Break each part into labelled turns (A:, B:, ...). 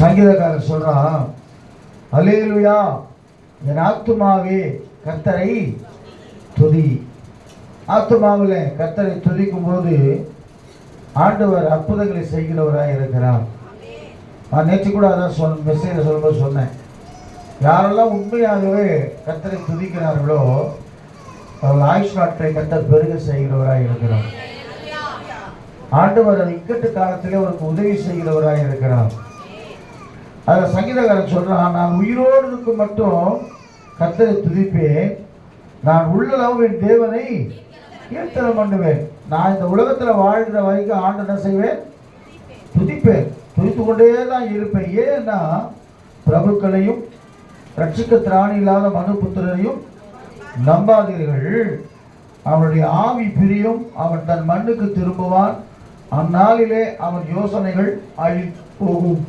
A: சங்கீதக்காரர் சொல்றான் அலேலுயா என் ஆத்துமாவே கர்த்தரை துதி. ஆத்துமாவில் கர்த்தரை துதிக்கும் போது ஆண்டவர் அற்புதங்களை செய்கிறவராக இருக்கிறார். நான் நேற்று கூட அதான் சொல் மெசேஜ் சொல்லும்போது சொன்னேன். யாரெல்லாம் உண்மையாகவே கத்தரை துதிக்கிறார்களோ அவர்கள் ஆயுஷ் நாட்களை கத்தர் பெருக செய்கிறவராக இருக்கிறார். ஆண்டவர் இக்கட்டு காலத்திலே அவருக்கு உதவி செய்கிறவராக இருக்கிறார். அதில் சங்கீதக்காரன் சொல்கிறான் நான் உயிரோடு இருக்கும் மட்டும் கத்தரை துதிப்பேன். நான் உள்ளளவு என் தேவனை கீர்த்தனம் பண்ணுவேன். நான் இந்த உலகத்தில் வாழ்கிற வரைக்கும் ஆண்டு என்ன செய்வேன்? துதிப்பேன். துதித்து கொண்டே தான் இருப்பேன். ஏன்னா பிரபுக்களையும் ரட்சிக்க திராணி இல்லாத மனுபுத்திரரையும் நம்பாதீர்கள். அவனுடைய ஆவி பிரியும். அவன் தன் மண்ணுக்கு திரும்புவான். அந்நாளிலே அவன் யோசனைகள் அழி போகும்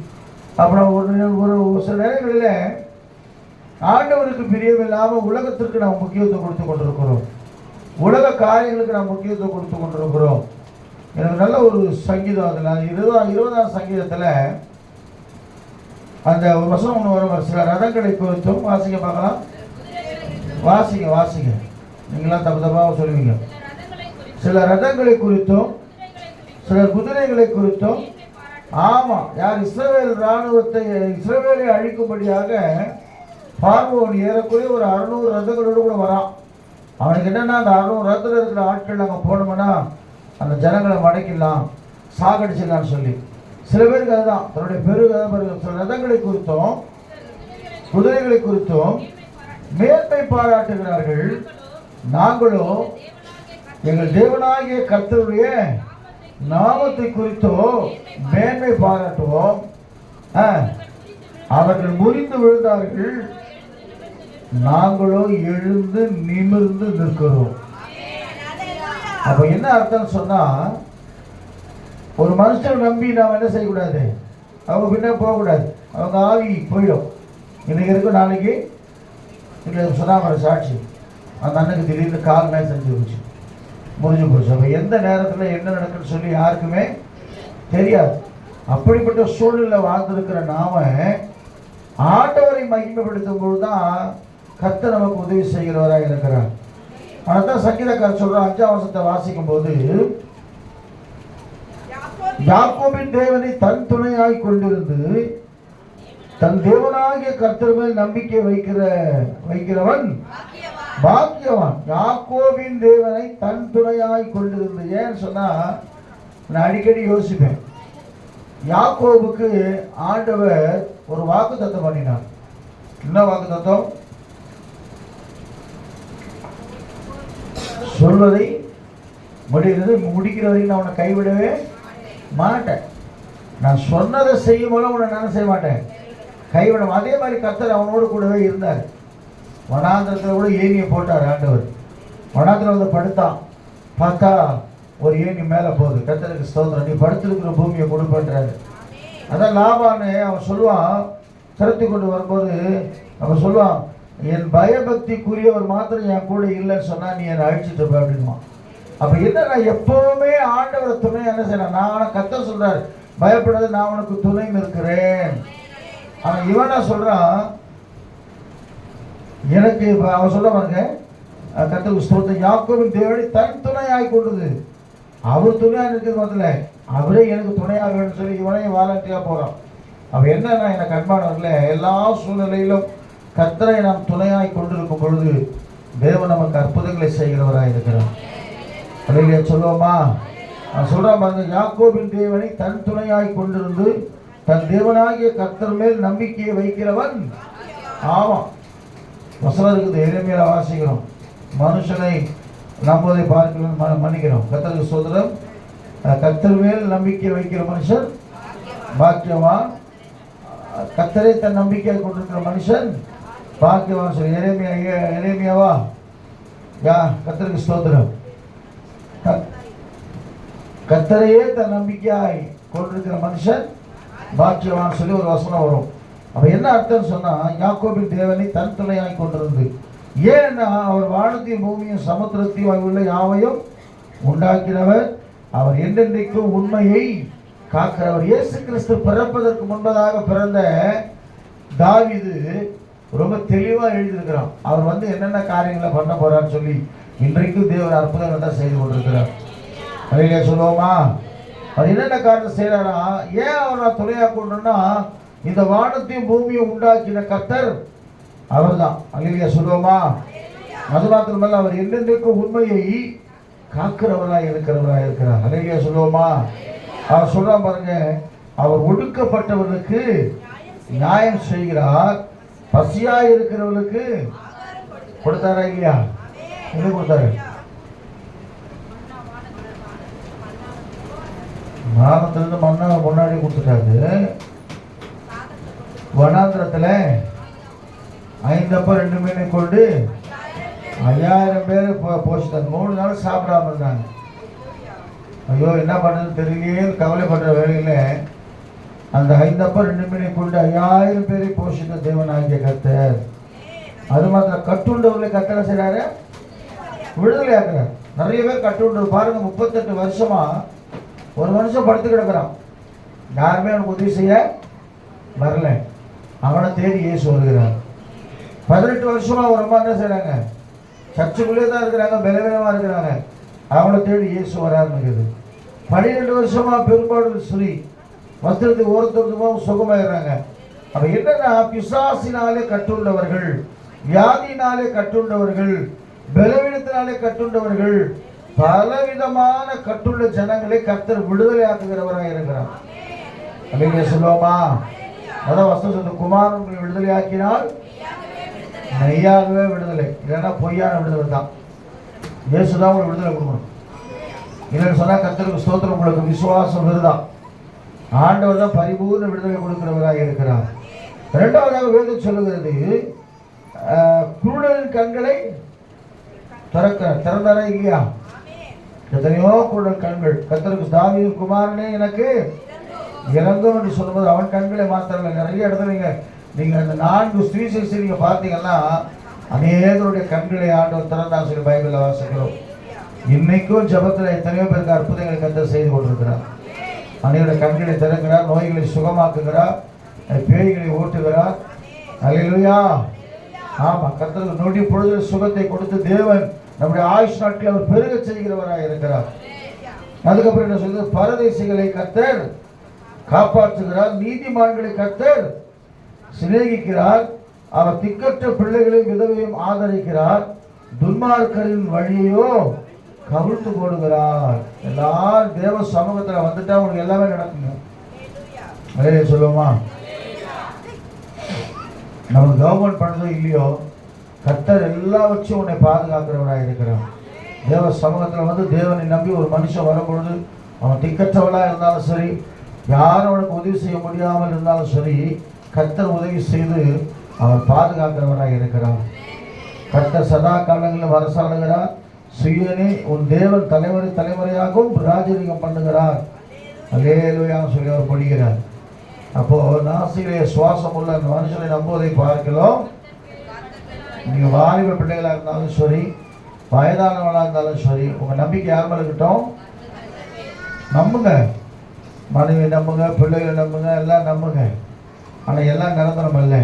A: அப்புறம் ஒரு ஒரு சில நேரங்களில் ஆண்டவருக்கு பிரியமில்லாமல் உலகத்திற்கு நாம் முக்கியத்துவம் கொடுத்து கொண்டிருக்கிறோம். உலக காரியங்களுக்கு நாம் முக்கியத்துவம் கொடுத்து கொண்டிருக்கிறோம். எனக்கு நல்ல ஒரு சங்கீதம் அதில். இருபதாம் இருபதாம் சங்கீதத்தில் அந்த ஒரு வசனம் ஒன்று வரும். சில ரதங்களை குறித்தும் வாசிக்க பார்க்கலாம். வாசிங்க வாசிங்க. நீங்களாம் தப்பு தப்பாக சொல்லுவீங்க. சில ரதங்களை குறித்தும் சில குதிரைகளை குறித்தும் ஆமாம் யார் இஸ்ரவேல் இராணுவத்தை இஸ்ரவேலை அழிக்கும்படியாக பார்வோன் ஏறக்குறைய ஒரு அறுநூறு ரதங்களோடு கூட வரான். அவனுக்கு என்னென்னா அந்த அறுநூறு ரதத்தில் இருக்கிற ஆட்கள் அங்கே போனோம்னா அந்த ஜனங்களை மடக்கிடலாம் சாகடிச்சிடலாம்னு சொல்லி. சில பேருக்கு அதுதான் தன்னுடைய பெருக சில ரதங்களை குறித்தும் குதிரைகளை குறித்தும் மேன்மை பாராட்டுகிறார்கள். நாங்களும் எங்கள் தேவனாகிய கர்த்தருடைய நாமத்தை குறித்தோ மேன்மை பாராட்டுவோம் ஆ, அவர்கள் முறிந்து விழுந்தார்கள். நாங்களோ எழுந்து நிமிர்ந்து நிற்கிறோம். அப்ப என்ன அர்த்தம் சொன்னா ஒரு மனுஷன் நம்பி நாம் என்ன செய்யக்கூடாது? அவங்க பின்னே போகக்கூடாது. அவங்க ஆவி போயிடும். இன்னைக்கு இருக்கும் நாளைக்கு. இல்லை சொன்னாம சாட்சி. அந்த அண்ணனுக்கு திடீர்னு கால் மேலே செஞ்சு வச்சு முடிஞ்சு போச்சு. அப்போ எந்த நேரத்தில் என்ன நடக்குன்னு சொல்லி யாருக்குமே தெரியாது. அப்படிப்பட்ட சூழ்நிலை வாழ்ந்திருக்கிற நாம ஆண்டவரை மகிமைப்படுத்தும் பொழுது தான் கர்த்தர் நமக்கு உதவி செய்கிறவராக இருக்கிறார். ஆனால் தான் சங்கீதக்காரர் சொல்கிற அஞ்சாம் வருஷத்தை வாசிக்கும் போது யாக்கோபின் தேவனை தன் துணையாய் கொண்டிருந்து தன் தேவனாகிய கர்த்தர் மேல் நம்பிக்கை வைக்கிற வைக்கிறவன் பாக்கியவான். யாக்கோவின் தேவனை தன் துணையாய் கொண்டிருந்தது ஏன்னு சொன்னா நான் அடிக்கடி யோசிப்பேன். யாக்கோவுக்கு ஆண்டவர் ஒரு வாக்கு தத்துவம் பண்ணினார். என்ன வாக்கு தத்துவம் சொல்வதை முடிகிறது முடிக்கிற வரைக்கும் நான் உன்னை கைவிடவே மாட்டேன். நான் சொன்னதை செய்யும் போல உன்னை நான் செய்ய மாட்டேன். கைவிடும் அதே மாதிரி கத்தர் அவனோடு கூடவே இருந்தார். வனாந்திரத்தில் கூட ஏணியை போட்டார் ஆண்டவர். வனாந்திரம் வந்து படுத்தான் பார்த்தா ஒரு ஏணி மேலே போகுது. கர்த்தருக்கு ஸ்தோத்திரம். நீ படுத்திருக்கிற பூமியை கொடுப்பேன்றாரு. அதான் லாபான்னு அவன் சொல்லுவான். திரட்டி கொண்டு வரும்போது அவன் சொல்லுவான் என் பயபக்திக்குரியவர் மாத்திரம் என் கூட இல்லைன்னு சொன்னால் நீ என்னை அழிச்சிட்டு இருப்ப அப்படின்வான் அப்போ என்ன நான் எப்போவுமே ஆண்டவரை துணை என்ன செய்யணும் நான் ஆனால் கத்த சொல்கிறார் பயப்படாத நான் உனக்கு துணை இருக்கிறேன். ஆனால் இவன் சொல்கிறான் எனக்கு இப்ப அவன் சொல்ல பாருங்க கத்தல் கர்த்தருக்கு ஸ்தோத்திரம் யாக்கோபின் தேவனை தன் துணையாகி கொண்டது. அவர் துணையாக இருக்கிறது முதல்ல. அவரே எனக்கு துணையாக வேணும்னு சொல்லி இவனையும் வாலண்டியாக போகிறான் அவன் என்னன்னா எனக்கு அன்பானவர்கள எல்லா சூழ்நிலையிலும் கர்த்தரை நாம் துணையாய் கொண்டிருக்கும் பொழுது தேவன் நமக்கு அற்புதங்களை செய்கிறவராக இருக்கிறான் அதையிலே சொல்லுவோமா? நான் சொல்கிறேன் பாருங்க யாக்கோபின் தேவனை தன் துணையாய் கொண்டிருந்து தன் தேவனாகிய கர்த்தர் மேல் நம்பிக்கையை வைக்கிறவன் ஆமாம் வசனம் இருக்குது எளிமையில வாசிக்கிறோம். மனுஷனை நம்புவதை பார்க்கிறோம் மன்னிக்கிறோம். கத்தருக்கு சோதரம் கத்தர் மேல் நம்பிக்கை வைக்கிற மனுஷன் பாக்கியவான். கத்தரை தன் நம்பிக்கை கொண்டிருக்கிற மனுஷன் பாக்கியவான். சொல்லி இறைமையா எளிமையாவா யா கத்தருக்கு ஸ்தோத்திரம் க- தன் நம்பிக்கையாய் கொண்டிருக்கிற மனுஷன் பாக்கியவான் சொல்லி ஒரு வசனம் வரும். அப்ப என்ன அர்த்தம் சொன்னா யாக்கோபின் தேவனை தன் துணையாய் கொண்டிருந்து. ஏன்னா அவர் வானத்தையும் பூமியும் சமுத்திரத்தையும் உள்ள யாவையும் உண்டாக்கினவர். அவர் என்றென்றைக்கும் உண்மையை காக்கிறவர். இயேசு கிறிஸ்து பிறப்பதற்கு முன்பதாக பிறந்த தாவிது ரொம்ப தெளிவா எழுதியிருக்கிறான். அவர் வந்து என்னென்ன காரியங்களை பண்ண போறான்னு சொல்லி இன்றைக்கும் தேவர் அற்புதங்கள் தான் செய்து கொண்டிருக்கிறார். சொல்லுவோமா? அவர் என்னென்ன காரணம் செய்யறாரா ஏன் அவரை துணையா கொண்டுன்னா இந்த வானத்தையும் பூமியும் உண்டாக்கின காத்தார் அவர் தான் அலையிலே சொல்லுவோமா? அது மாத்திரமல்ல அவர் என்னென்றைக்கும் உண்மையை காக்கிறவராய் இருக்கிறவராக இருக்கிறார். அலையிலே சொல்லுவோமா? அவர் சொல்றா பாருங்க அவர் ஒடுக்கப்பட்டவர்களுக்கு நியாயம் செய்கிறார். பசியா இருக்கிறவர்களுக்கு கொடுத்தாரா இல்லையா? என்ன கொடுத்தாரு? வானத்திலிருந்து மண்ணா முன்னாடி கொடுத்துட்டாரு. வனாந்திரத்துல ஐந்தப்ப ரெண்டு மீனை கொண்டு ஐயாயிரம் பேர் போச்சுட்டாங்க மூணு நாள் சாப்பிடாம இருந்தாங்க. ஐயோ என்ன பண்ணுறதுன்னு தெரியலையே கவலைப்படுற வேலையில் அந்த ஐந்தப்ப ரெண்டு மீனை கொண்டு ஐயாயிரம் பேரை போஷித்த தேவனாகிய கர்த்தர். அது மாத்திரம் கட்டுண்டவர்களை கத்தனை செய்கிறாரு விடுதலை ஆக்குறார். நிறைய பேர் கட்டுண்டு பாருங்க முப்பத்தெட்டு வருஷமா ஒரு மனுஷன் படுத்து கிடக்குறான். யாருமே அவனுக்கு உதவி செய்ய வரல. அவனை தேடி இயேசு வருகிறார் பதினெட்டு வருஷமா ஒரு ரொம்ப என்ன செய்கிறாங்க சர்ச்சுக்குள்ளே தான் இருக்கிறாங்க பலவீனமா இருக்கிறாங்க. அவங்கள தேடி இயேசு வராருங்கிறது பன்னிரெண்டு வருஷமா பெரும்பாலும் ஸ்ரீ வஸ்திரத்துக்கு ஒருத்தருக்குமா சுகமாயிடுறாங்க. அப்ப என்னன்னா பிசாசினாலே கட்டுண்டவர்கள் வியாதினாலே கட்டுண்டவர்கள் பலவீனத்தினாலே கட்டுண்டவர்கள் பலவிதமான கட்டுள்ள ஜனங்களை கர்த்தர் விடுதலை ஆக்குகிறவராக இருக்கிறார். அப்படிங்க சொல்லுவோமா? அதான் வஸ்து சொல்ல குமாரன் உங்களை விடுதலை ஆக்கினால் மெய்யாகவே விடுதலை. இல்லைன்னா பொய்யான விடுதலை தான். இயேசுதான் உங்களுக்கு விடுதலை கொடுக்கணும். இல்லைன்னு சொன்னால் கத்தருக்கு ஸ்தோத்திரம் உங்களுக்கு விசுவாசம் வருதான் ஆண்டவர் தான் பரிபூர்ண விடுதலை கொடுக்கிறவராக இருக்கிறார். இரண்டாவதாக வேதம் சொல்லுகிறது அஹ், கண்களை திறக்க திறந்தாரா இல்லையா? எத்தனையோ குருடர் கண்கள். கத்தருக்கு சாமி குமாரனே எனக்கு இறங்கும் என்று சொல்லும்போது அவன் கண்களை மாத்திரல நிறைய இடத்துல நீங்க நீங்க அந்த நான்கு ஸ்ரீசைஸ் நீங்க பார்த்தீங்கன்னா அநேகருடைய கண்களை ஆண்டவர் திறந்தா சொல்லி பைபிளில் வாசிக்கிறோம். இன்னைக்கும் ஜெபத்துல எத்தனையோ பேருக்கு அற்புதங்களை கத்தர் செய்து கொண்டிருக்கிறார். அனைவருடைய கண்களை திறக்கிறார் நோய்களை சுகமாக்குகிறார் பேய்களை ஓட்டுகிறார். அல்லேலூயா! ஆமா கர்த்தருக்கு நொடி பொழுது சுகத்தை கொடுத்து தேவன் நம்முடைய ஆயுஷ் நாட்களை அவர் பெருக செய்கிறவராக இருக்கிறார். அதுக்கப்புறம் என்ன சொல்றது பரதேசிகளை கத்தர் காப்பாற்றுகிறார் நீதிமான்களை கத்தர் சிநேகிக்கிறார் அவர் திக்கற்ற பிள்ளைகளையும் விதவையும் ஆதரிக்கிறார் துன்மார்க்கரின் வழியையோ கவிழ்த்து போடுகிறார். எல்லாரும் தேவ சமூகத்துல வந்துட்டா உங்களுக்கு எல்லாமே நடக்குங்க. அதே சொல்லுவோமா? நம்ம கவர்மெண்ட் பண்ணதோ இல்லையோ கர்த்தர் எல்லாவற்றையும் உன்னை பாதுகாக்கிறவராக இருக்கிறார். தேவ சமூகத்தில் வந்து தேவனை நம்பி ஒரு மனுஷன் வரும்பொழுது அவன் திக்கற்றவளாக இருந்தாலும் சரி யாரோட அவனுக்கு உதவி செய்ய முடியாமல் இருந்தாலும் சரி கர்த்தர் உதவி செய்து அவர் பாதுகாக்கிறவராக இருக்கிறார். கத்தர் சதா காலங்களிலும் அரசாளுகிறார் சுயனே உன் தேவன் தலைமுறை தலைமுறையாகவும் ராஜரீகம் பண்ணுகிறார். அல்லேலூயாக சொல்லி அவர் படிக்கிறார். அப்போ நாசிலே சுவாசம் உள்ள மனுஷனை நம்புவதை பார்க்கலாம் நீங்கள் வாலிப பிள்ளைகளாக இருந்தாலும் சரி வயதானவனாக இருந்தாலும் சரி உங்கள் நம்பிக்கை யார் மேலே இருக்கட்டும்? நம்புங்க. மனைவி நம்புங்க பிள்ளைகளை நம்புங்க எல்லாம் நம்புங்க. ஆனால் எல்லாம் நிரந்தரம் இல்லை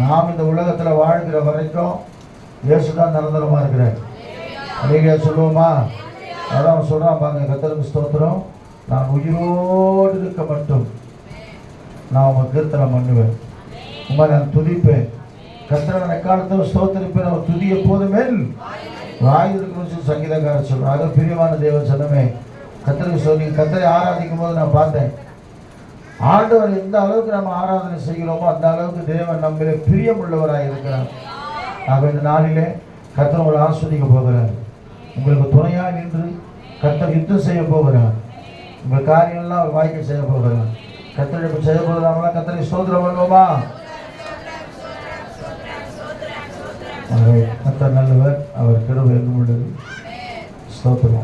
A: நாம் இந்த உலகத்தில் வாழ்கிற வரைக்கும் இயேசுதான் நிரந்தரமாக இருக்கிறார். அப்படிங்க சொல்லுவோமா? அதான் சொல்கிறான் பாருங்க கத்தருக்கு ஸ்தோத்திரம். நான் உயிரோடு இருக்க மட்டும் நான் உங்கள் கீர்த்தனம் பண்ணுவேன். உங்களை நான் துதிப்பேன். கத்திரன் எக்காலத்தில் ஸ்தோத்திரிப்பேன். அவர் துதி எப்போதுமே வாய் இருக்கணும்னு சொல்லி சங்கீதக்காரர் சொல்றார். அது பிரியமான தேவ சனமே கத்தருக்கு சொல்லி கத்தரை ஆராதிக்கும் போது நான் பார்த்தேன். ஆண்டவர் எந்த அளவுக்கு நம்ம ஆராதனை செய்கிறோமோ அந்த அளவுக்கு தேவன் நம்மளே பிரியமுள்ளவராக இருக்கிறார். ஆக இந்த நாளிலே கத்தர் உங்களை ஆஸ்வதிக்க போகிறார். உங்களுக்கு துணையாக நின்று கத்தர் யுத்தம் செய்ய போகிறார். உங்கள் காரியங்கள்லாம் அவர் வாய்க்க செய்ய போகிறார். கத்தரை இப்போ செய்ய போகிறாங்களா கத்தரை சோதரம் பண்ணுவோமா? கத்தர் நல்லவர் அவர் கிருபை எங்கும் உள்ளது. ஸ்தோத்திரம்.